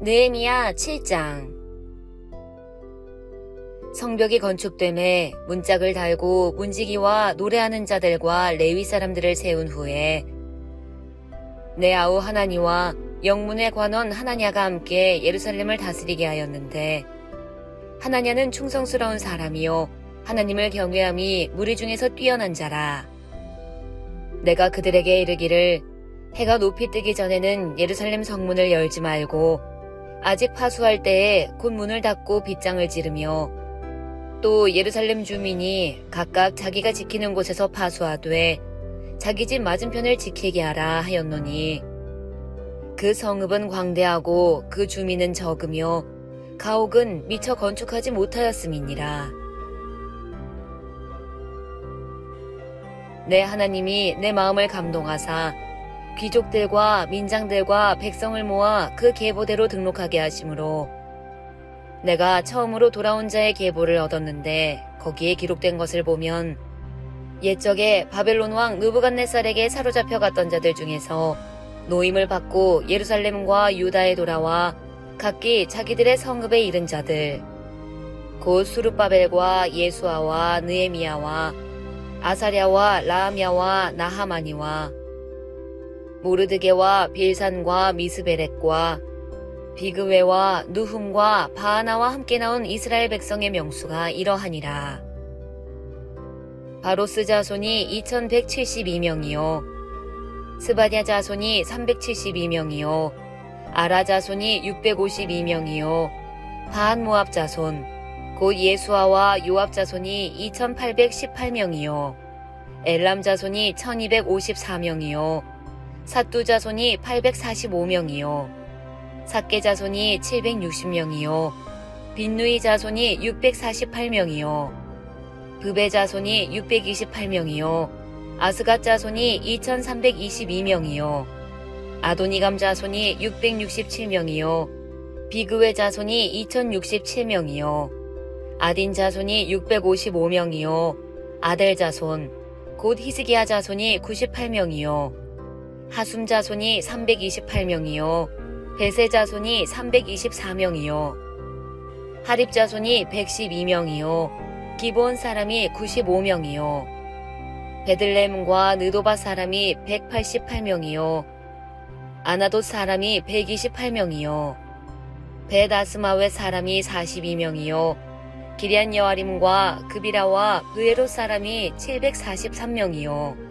느헤미야 7장. 성벽이 건축됨에 문짝을 달고 문지기와 노래하는 자들과 레위 사람들을 세운 후에 내 아우 하나니와 영문의 관원 하나냐가 함께 예루살렘을 다스리게 하였는데 하나냐는 충성스러운 사람이요 하나님을 경외함이 무리 중에서 뛰어난 자라. 내가 그들에게 이르기를 해가 높이 뜨기 전에는 예루살렘 성문을 열지 말고 아직 파수할 때에 곧 문을 닫고 빗장을 지르며 또 예루살렘 주민이 각각 자기가 지키는 곳에서 파수하되 자기 집 맞은편을 지키게 하라 하였노니 그 성읍은 광대하고 그 주민은 적으며 가옥은 미처 건축하지 못하였음이니라. 내 하나님이 내 마음을 감동하사 귀족들과 민장들과 백성을 모아 그 계보대로 등록하게 하심으로 내가 처음으로 돌아온 자의 계보를 얻었는데 거기에 기록된 것을 보면 옛적에 바벨론 왕 느부갓네살에게 사로잡혀 갔던 자들 중에서 노임을 받고 예루살렘과 유다에 돌아와 각기 자기들의 성읍에 이른 자들 곧 수르바벨과 예수아와 느에미야와 아사랴와 라함야와 나하마니와 모르드게와 빌산과 미스베렉과 비그웨와 누훔과 바하나와 함께 나온 이스라엘 백성의 명수가 이러하니라. 바로스 자손이 2172명이요. 스바냐 자손이 372명이요. 아라 자손이 652명이요. 바한 모압 자손, 곧 예수아와 요압 자손이 2818명이요. 엘람 자손이 1254명이요. 사뚜 자손이 845명이요. 사케 자손이 760명이요. 빈누이 자손이 648명이요. 브베 자손이 628명이요. 아스갓 자손이 2322명이요. 아도니감 자손이 667명이요. 비그웨 자손이 2067명이요. 아딘 자손이 655명이요. 아델 자손, 곧 히스기야 자손이 98명이요. 하숨 자손이 328명이요. 베세 자손이 324명이요. 하립 자손이 112명이요. 기본 사람이 95명이요. 베들레헴과 느도바 사람이 188명이요. 아나돗 사람이 128명이요. 베다스마웨 사람이 42명이요. 기리안 여아림과 그비라와 브에로 사람이 743명이요.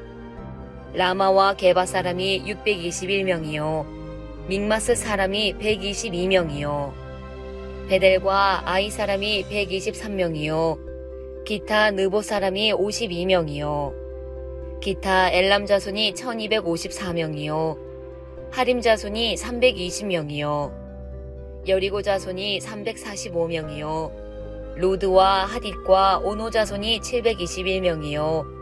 라마와 게바 사람이 621명이요. 믹마스 사람이 122명이요. 베델과 아이 사람이 123명이요. 기타 느보 사람이 52명이요. 기타 엘람 자손이 1254명이요. 하림 자손이 320명이요. 여리고 자손이 345명이요. 로드와 하딧과 오노 자손이 721명이요.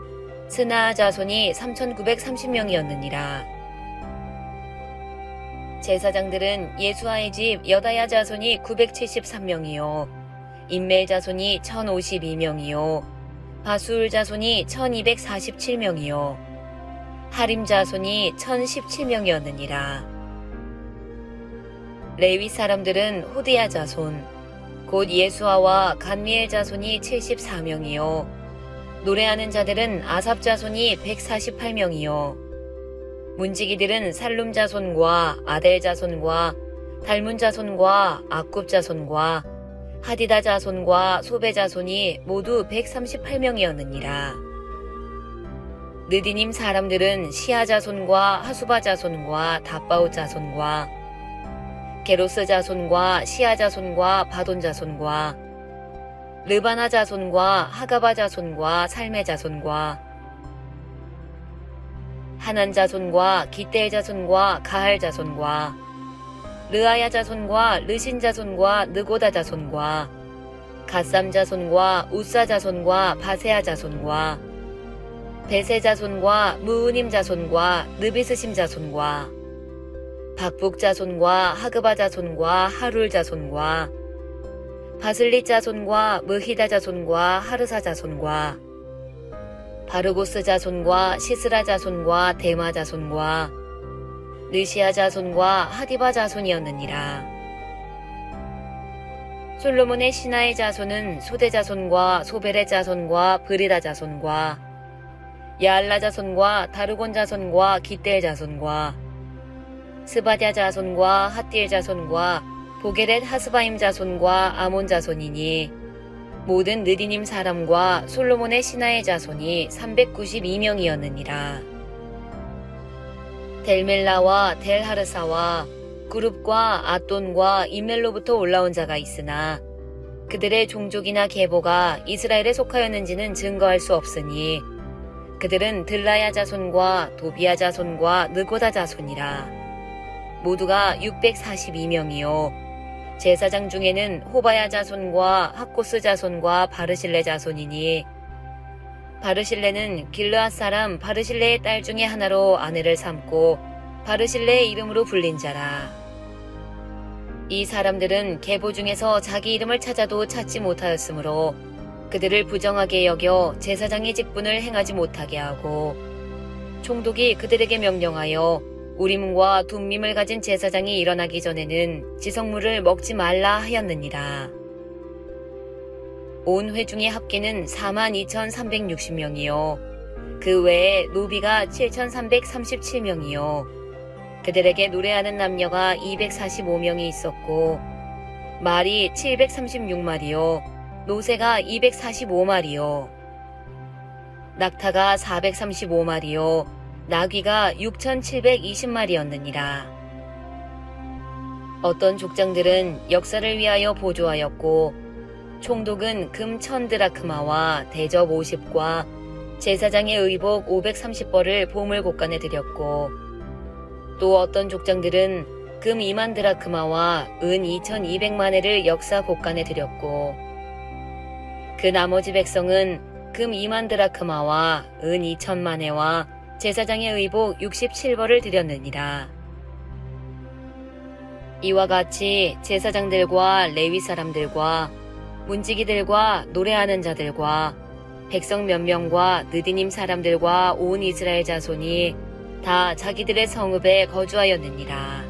스나 자손이 3930명이었느니라. 제사장들은 예수아의 집 여다야 자손이 973명이요. 인멜 자손이 1052명이요. 바술 자손이 1247명이요. 하림 자손이 1017명이었느니라. 레위 사람들은 호디야 자손, 곧 예수아와 간미엘 자손이 74명이요. 노래하는 자들은 아삽 자손이 148명이요. 문지기들은 살룸 자손과 아델 자손과 달문 자손과 아굽 자손과 하디다 자손과 소베 자손이 모두 138명이었느니라. 느디님 사람들은 시아 자손과 하수바 자손과 다바우 자손과 게로스 자손과 시아 자손과 바돈 자손과 르바나 자손과 하가바 자손과 살메 자손과 하난 자손과 기델 자손과 가할 자손과 르아야 자손과 르신 자손과 느고다 자손과 가쌈 자손과 우사 자손과 바세아 자손과 베세 자손과 무우님 자손과 느비스심 자손과 박북 자손과 하그바 자손과 하룰 자손과 바슬리 자손과 무히다 자손과 하르사 자손과 바르고스 자손과 시스라 자손과 데마 자손과 느시아 자손과 하디바 자손이었느니라. 솔로몬의 신하의 자손은 소대 자손과 소벨의 자손과 브리다 자손과 야알라 자손과 다르곤 자손과 기델 자손과 스바디아 자손과 핫딜 자손과 보게렛 하스바임 자손과 아몬 자손이니 모든 느디님 사람과 솔로몬의 신하의 자손이 392명이었느니라. 델멜라와 델하르사와 그룹과 아돈과 이멜로부터 올라온 자가 있으나 그들의 종족이나 계보가 이스라엘에 속하였는지는 증거할 수 없으니 그들은 들라야 자손과 도비야 자손과 느고다 자손이라 모두가 642명이요 제사장 중에는 호바야 자손과 학고스 자손과 바르실레 자손이니 바르실레는 길르앗 사람 바르실레의 딸 중에 하나로 아내를 삼고 바르실레의 이름으로 불린 자라. 이 사람들은 계보 중에서 자기 이름을 찾아도 찾지 못하였으므로 그들을 부정하게 여겨 제사장의 직분을 행하지 못하게 하고 총독이 그들에게 명령하여 우림과 둠밈을 가진 제사장이 일어나기 전에는 지성물을 먹지 말라 하였느니라. 온 회중의 합계는 42,360명이요. 그 외에 노비가 7,337명이요. 그들에게 노래하는 남녀가 245명이 있었고, 말이 736마리요. 노새가 245마리요. 낙타가 435마리요. 나귀가 6,720마리였느니라. 어떤 족장들은 역사를 위하여 보조하였고, 총독은 금 천드라크마와 대접 50과 제사장의 의복 530벌을 보물 곳간에 드렸고, 또 어떤 족장들은 금 2만 드라크마와 은 2200만회를 역사 곳간에 드렸고, 그 나머지 백성은 금 2만 드라크마와 은 2천만회와 제사장의 의복 67벌을 드렸느니라. 이와 같이 제사장들과 레위 사람들과 문지기들과 노래하는 자들과 백성 몇 명과 느디님 사람들과 온 이스라엘 자손이 다 자기들의 성읍에 거주하였느니라.